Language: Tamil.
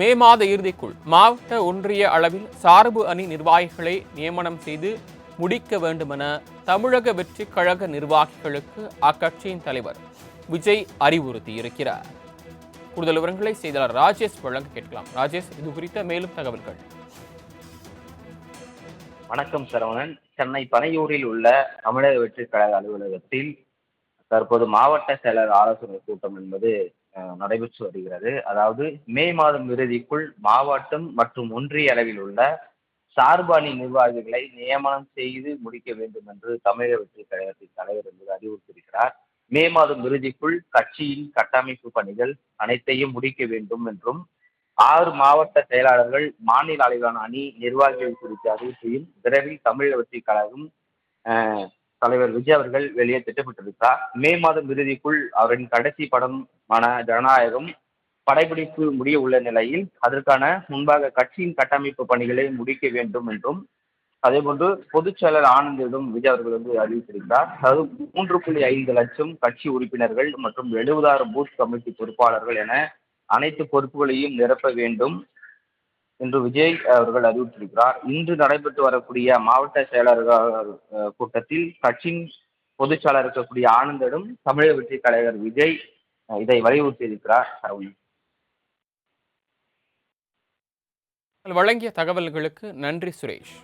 மே மாத இறுதிக்குள் மாவட்ட ஒன்றிய அளவில் சார்பு அணி நிர்வாகிகளை நியமனம் செய்து முடிக்க வேண்டுமென தமிழக வெற்றி கழக நிர்வாகிகளுக்கு அக்கட்சியின் தலைவர் விஜய் அறிவுறுத்தியிருக்கிறார். கூடுதல் விவரங்களை செய்தியாளர் ராஜேஷ் வழங்க கேட்கலாம். ராஜேஷ் இது குறித்த மேலும் தகவல்கள். வணக்கம் சரவணன். சென்னை பனையூரில் உள்ள தமிழக வெற்றி கழக அலுவலகத்தில் தற்போது மாவட்ட செயலர் ஆலோசனை கூட்டம் என்பது நடைபெற்று வருகிறது. அதாவது மே மாதம் இறுதிக்குள் மாவட்டம் மற்றும் ஒன்றிய அளவில் உள்ள சார்பாணி நிர்வாகிகளை நியமனம் செய்து முடிக்க வேண்டும் என்று தமிழக வெற்றி கழகத்தின் தலைவர் என்பது அறிவுறுத்தியிருக்கிறார். மே மாதம் இறுதிக்குள் கட்சியின் கட்டமைப்பு பணிகள் அனைத்தையும் முடிக்க வேண்டும் என்றும் ஆறு மாவட்ட செயலாளர்கள் மாநில அளவிலான அணி நிர்வாகிகள் குறித்த அறிவிப்பையும் விரைவில் தமிழக வெற்றி கழகம் தலைவர் விஜய் அவர்கள் வெளியே திட்டமிட்டிருக்கிறார். மே மாதம் இறுதிக்குள் அவரின் கடைசி படமான ஜனநாயகம் படைப்பிடிப்பு முடிய உள்ள நிலையில் அதற்கான முன்பாக கட்சியின் கட்டமைப்பு பணிகளை முடிக்க வேண்டும் என்றும் அதேபோன்று பொதுச் செயலர் ஆனந்திடம் விஜய் அவர்கள் வந்து அறிவித்திருக்கிறார். அதாவது மூன்று புள்ளி ஐந்து லட்சம் கட்சி உறுப்பினர்கள் மற்றும் எழுபதாயிரம் பூத் கமிட்டி பொறுப்பாளர்கள் என அனைத்து பொறுப்புகளையும் நிரப்ப வேண்டும். என்று விஜய் அவர்கள் அறிவித்திருக்கிறார். இன்று நடைபெற்று வரக்கூடிய மாவட்ட செயலாளர்கள் கூட்டத்தில் கட்சியின் பொதுச்செயலாளர் இருக்கக்கூடிய ஆனந்திடம் தமிழக வெற்றி கலைஞர் விஜய் இதை இதை வலியுறுத்தியிருக்கிறார். சரவணி வழங்கிய தகவல்களுக்கு நன்றி சுரேஷ்.